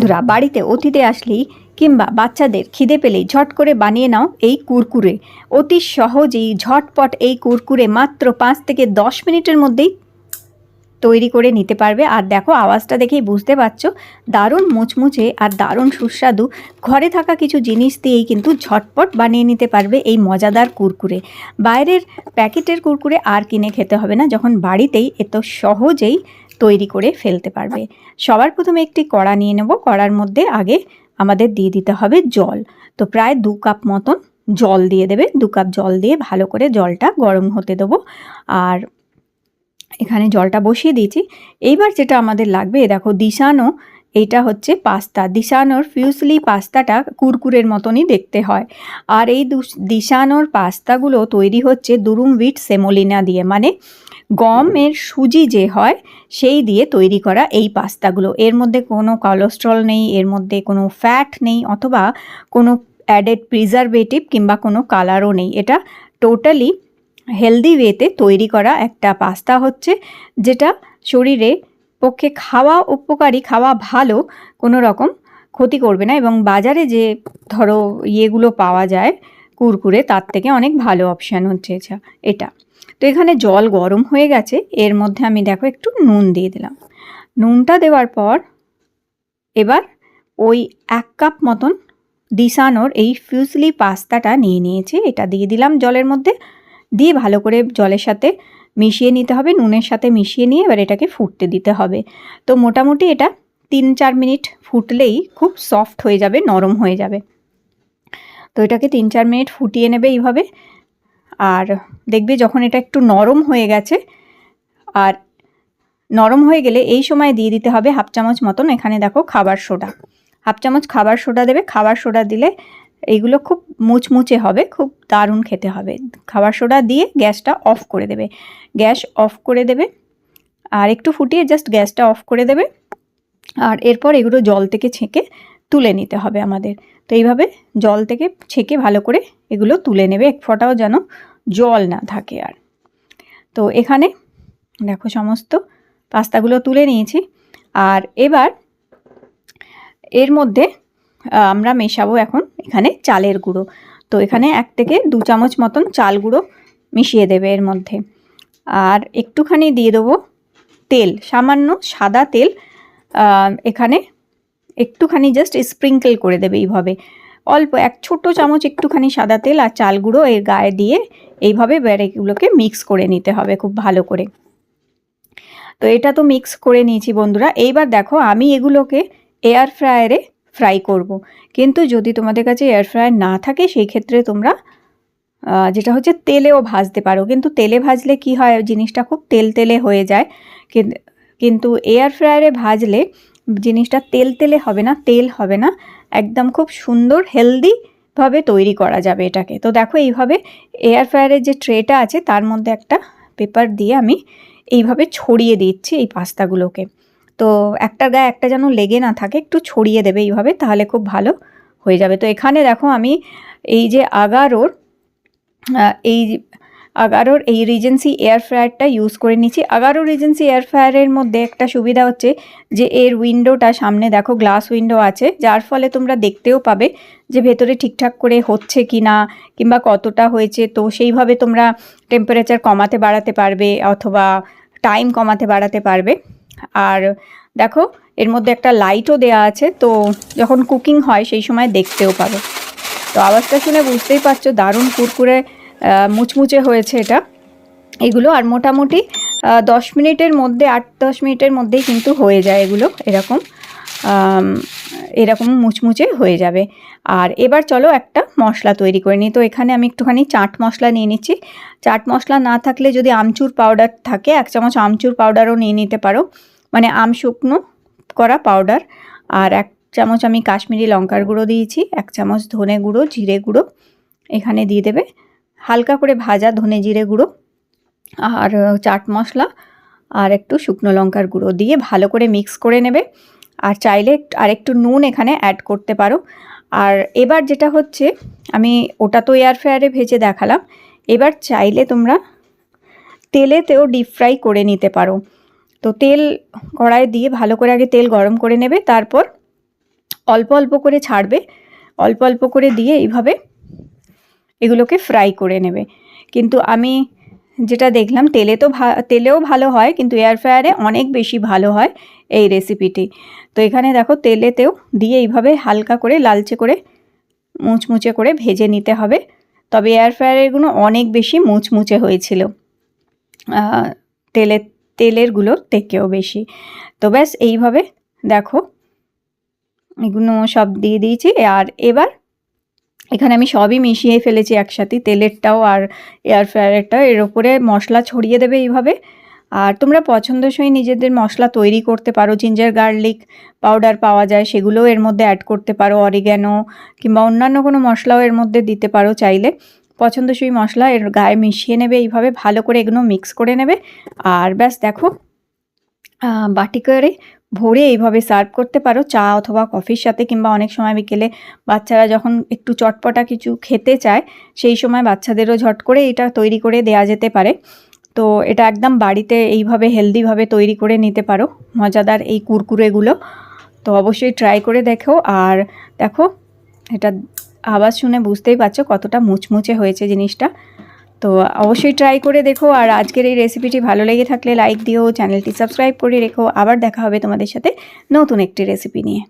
বন্ধুরা, বাড়িতে অতিথি আসলেই কিংবা বাচ্চাদের খিদে পেলেই ঝট করে বানিয়ে নাও এই কুরকুরে। অতি সহজেই ঝটপট এই কুরকুরে মাত্র পাঁচ থেকে দশ মিনিটের মধ্যেই তৈরি করে নিতে পারবে। আর দেখো, আওয়াজটা দেখেই বুঝতে পারছ, দারুণ মুচমুচে আর দারুণ সুস্বাদু। ঘরে থাকা কিছু জিনিস দিয়েই কিন্তু ঝটপট বানিয়ে নিতে পারবে এই মজাদার কুরকুরে। বাইরের প্যাকেটের কুরকুরে আর কিনে খেতে হবে না, যখন বাড়িতেই এত সহজেই তৈরি করে ফেলতে পারবে। সবার প্রথমে একটি কড়া নিয়ে নেব। কড়ার মধ্যে আগে আমাদের দিয়ে দিতে হবে জল। তো প্রায় দু কাপ মতন জল দিয়ে দেবে। দু কাপ জল দিয়ে ভালো করে জলটা গরম হতে দেবো। আর এখানে জলটা বসিয়ে দিয়েছি। এইবার যেটা আমাদের লাগবে দেখো দিশানো এইটা হচ্ছে পাস্তা। দিশানোর ফিউসলি পাস্তাটা কুরকুরের মতনই দেখতে হয়। আর এই দিশানোর পাস্তাগুলো তৈরি হচ্ছে দুরুম উইট সেমোলিনা দিয়ে। মানে গমের সুজি যে হয়, সেই দিয়ে তৈরি করা এই পাস্তাগুলো। এর মধ্যে কোনো কোলেস্ট্রল নেই, এর মধ্যে কোনো ফ্যাট নেই, অথবা কোনো অ্যাডেড প্রিজারভেটিভ কিংবা কোনো কালারও নেই। এটা টোটালি হেলদি ওয়েতে তৈরি করা একটা পাস্তা হচ্ছে, যেটা শরীরে পক্ষে খাওয়া উপকারী, খাওয়া ভালো, কোনো রকম ক্ষতি করবে না এবং বাজারে যে ধরো ইয়েগুলো পাওয়া যায় কুরকুরে, তার থেকে অনেক ভালো অপশান হচ্ছে এটা- তো এখানে জল গরম হয়ে গেছে, এর মধ্যে আমি দেখো একটু নুন দিয়ে দিলাম। নুনটা দেওয়ার পর এবার ওই এক কাপ মতন দিশানোর এই ফিউসলি পাস্তাটা নিয়ে নিয়েছি, এটা দিয়ে দিলাম জলের মধ্যে। দিয়ে ভালো করে জলের সাথে মিশিয়ে নিতে হবে, নুনের সাথে মিশিয়ে নিয়ে এবার এটাকে ফুটতে দিতে হবে। তো মোটামুটি এটা তিন চার মিনিট ফুটলেই খুব সফট হয়ে যাবে, নরম হয়ে যাবে। তো এটাকে তিন চার মিনিট ফুটিয়ে নেবে এইভাবে। আর দেখবে যখন এটা একটু নরম হয়ে গেছে, আর নরম হয়ে গেলে এই সময় দিয়ে দিতে হবে হাফ চামচ মতন এখানে দেখো খাবার সোডা। হাফ চামচ খাবার সোডা দেবে, খাবার সোডা দিলে এইগুলো খুব মুচমুচে হবে, খুব দারুণ খেতে হবে। খাবার সোডা দিয়ে গ্যাসটা অফ করে দেবে। গ্যাস অফ করে দেবে আর একটু ফুটিয়ে জাস্ট গ্যাসটা অফ করে দেবে আর এরপর এগুলো জল থেকে ছেঁকে তুলে নিতে হবে আমাদের। তো এইভাবে জল থেকে ছেঁকে ভালো করে এগুলো তুলে নেবে, এক ফোঁটাও যেন জল না থাকে আর। তো এখানে দেখো সমস্ত পাস্তাগুলো তুলে নিয়েছি আর এবার এর মধ্যে আমরা মেশাবো এখন এখানে চালের গুঁড়ো। তো এখানে এক থেকে দু চামচ মতন চাল গুঁড়ো মিশিয়ে দেবে এর মধ্যে। আর একটুখানি দিয়ে দেবো তেল, সামান্য সাদা তেল। এখানে একটুখানি জাস্ট স্প্রিঙ্কেল করে দেবে এইভাবে। অল্প এক ছোট চামচ একটুখানি সাদা তেল আর চাল গুঁড়ো এর গায়ে দিয়ে এইভাবে এগুলোকে মিক্স করে নিতে হবে খুব ভালো করে। তো এটা তো মিক্স করে নিয়েছি বন্ধুরা। এইবার দেখো আমি এগুলোকে এয়ার ফ্রায়ারে ফ্রাই করব। কিন্তু যদি তোমাদের কাছে এয়ার ফ্রায়ার না থাকে, সেই ক্ষেত্রে তোমরা যেটা হচ্ছে তেলেও ভাজতে পারো। কিন্তু তেলে ভাজলে কি হয়? জিনিসটা খুব তেল তেলে হয়ে যায়। কিন- কিন্তু এয়ার ফ্রায়ারে ভাজলে জিনিসটা তেল তেলে হবে না, তেল হবে না। একদম খুব সুন্দর হেলদি ভাবে তৈরি করা যাবে এটাকে। তো দেখো এইভাবে এয়ার ফ্রায়ারের যে ট্রেটা আছে, তার মধ্যে একটা পেপার দিয়ে আমি এইভাবে ছড়িয়ে দিচ্ছি এই পাস্তাগুলোকে। তো একটা গায়ে একটা যেন লেগে না থাকে, একটু ছড়িয়ে দেবে এইভাবে, তাহলে খুব ভালো হয়ে যাবে। তো এখানে দেখো আমি এই যে আগারোর এই আগারোর এই রিজেন্সি এয়ার ফ্রায়ারটা ইউজ করে নিচ্ছি। আগারো রিজেন্সি এয়ার ফ্রায়ারের মধ্যে একটা সুবিধা হচ্ছে যে, এর উইন্ডোটা সামনে দেখো গ্লাস উইন্ডো আছে, যার ফলে তোমরা দেখতেও পাবে যে ভেতরে ঠিকঠাক করে হচ্ছে কি না কিংবা কতটা হয়েছে। তো সেইভাবে তোমরা টেম্পারেচার কমাতে বাড়াতে পারবে অথবা টাইম কমাতে বাড়াতে পারবে। আর দেখো, এর মধ্যে একটা লাইটও দেওয়া আছে, তো যখন কুকিং হয়, সেই সময় দেখতেও পাবে। তো আওয়াজটা শুনে বুঝতেই পারছ, দারুণ কুরকুরে মুচমুচে হয়েছে এটা। এগুলো আর মোটামুটি দশ মিনিটের মধ্যে, আট দশ মিনিটের মধ্যেই কিন্তু হয়ে যায় এগুলো, এরকম এরকম মুচমুচে হয়ে যাবে। আর এবার চলো একটা মশলা তৈরি করে নিই। তো এখানে আমি একটুখানি চাট মশলা নিয়ে নিচ্ছি। চাট মশলা না থাকলে যদি আমচুর পাউডার থাকে, এক চামচ আমচুর পাউডারও নিয়ে নিতে পারো। মানে আম শুকনো করা পাউডার আর এক চামচ আমি কাশ্মীরি লঙ্কার গুঁড়ো দিয়েছি, এক চামচ ধনে গুঁড়ো, জিরে গুঁড়ো, এখানে দিয়ে দেবে। হালকা করে ভাজা ধনে জিরে গুঁড়ো, আর চাট মশলা, আর একটু শুকনো লঙ্কার গুঁড়ো দিয়ে ভালো করে মিক্স করে নেবে। আর চাইলে আর একটু নুন এখানে অ্যাড করতে পারো। আর এবার যেটা হচ্ছে, আমি ওটা তো এয়ার ফ্রায়ারে ভেজে দেখালাম, এবার চাইলে তোমরা তেলেতেও ডিপ ফ্রাই করে নিতে পারো। তো তেল কড়াই দিয়ে ভালো করে আগে তেল গরম করে নেবে, তারপর অল্প অল্প করে ছাড়বে, অল্প অল্প করে দিয়ে এইভাবে এগুলোকে ফ্রাই করে নেবে। কিন্তু আমি যেটা দেখলাম, তেলে তো তেলেও ভালো হয় কিন্তু এয়ার ফ্রায়ারে অনেক বেশি ভালো হয় এই রেসিপিটি তো এখানে দেখো তেলেতেও দিয়ে এইভাবে হালকা করে লালচে করে মুচমুচে করে ভেজে নিতে হবে। তবে এয়ার ফ্রায়ারেরগুলো অনেক বেশি মুচমুচে হয়েছিল। তেলের তেলেরগুলোর থেকেও বেশি। তো ব্যাস, এইভাবে দেখো এগুলো সব দিয়ে দিয়েছি। আর এবার এখানে আমি সবই মিশিয়ে ফেলেছি একসাথে, তেলেরটাও আর এয়ার ফ্রায়ারটাও এর ওপরে মশলা ছড়িয়ে দেবে এইভাবে। আর তোমরা পছন্দসই নিজেদের মশলা তৈরি করতে পারো। জিঞ্জার গার্লিক পাউডার পাওয়া যায়, সেগুলোও এর মধ্যে অ্যাড করতে পারো। অরিগ্যানো কিংবা অন্যান্য কোনো মশলাও এর মধ্যে দিতে পারো চাইলে। পছন্দসই মশলা এর গায়ে মিশিয়ে নেবে এইভাবে, ভালো করে এগুলো মিক্স করে নেবে। আর ব্যাস, দেখো বাটি করে ভরে এইভাবে সার্ভ করতে পারো, চা অথবা কফির সাথে কিংবা অনেক সময় বিকেলে বাচ্চারা যখন একটু চটপটা কিছু খেতে চায়, সেই সময় বাচ্চাদেরও ঝট করে এটা তৈরি করে দেয়া যেতে পারে। তো এটা একদম বাড়িতে এইভাবে হেলদিভাবে তৈরি করে নিতে পারো, মজাদার এই কুরকুরেগুলো। তো অবশ্যই ট্রাই করে দেখো। আর দেখো, এটা আওয়াজ শুনে বুঝতেই পারছ কতটা মুচমুচে হয়েছে জিনিসটা। তো অবশ্যই ট্রাই করে দেখো আর আজকের এই রেসিপিটি ভালো লেগে থাকলে লাইক দিও চ্যানেলটি সাবস্ক্রাইব করে রেখো। আবার দেখা হবে তোমাদের সাথে নতুন একটি রেসিপি নিয়ে।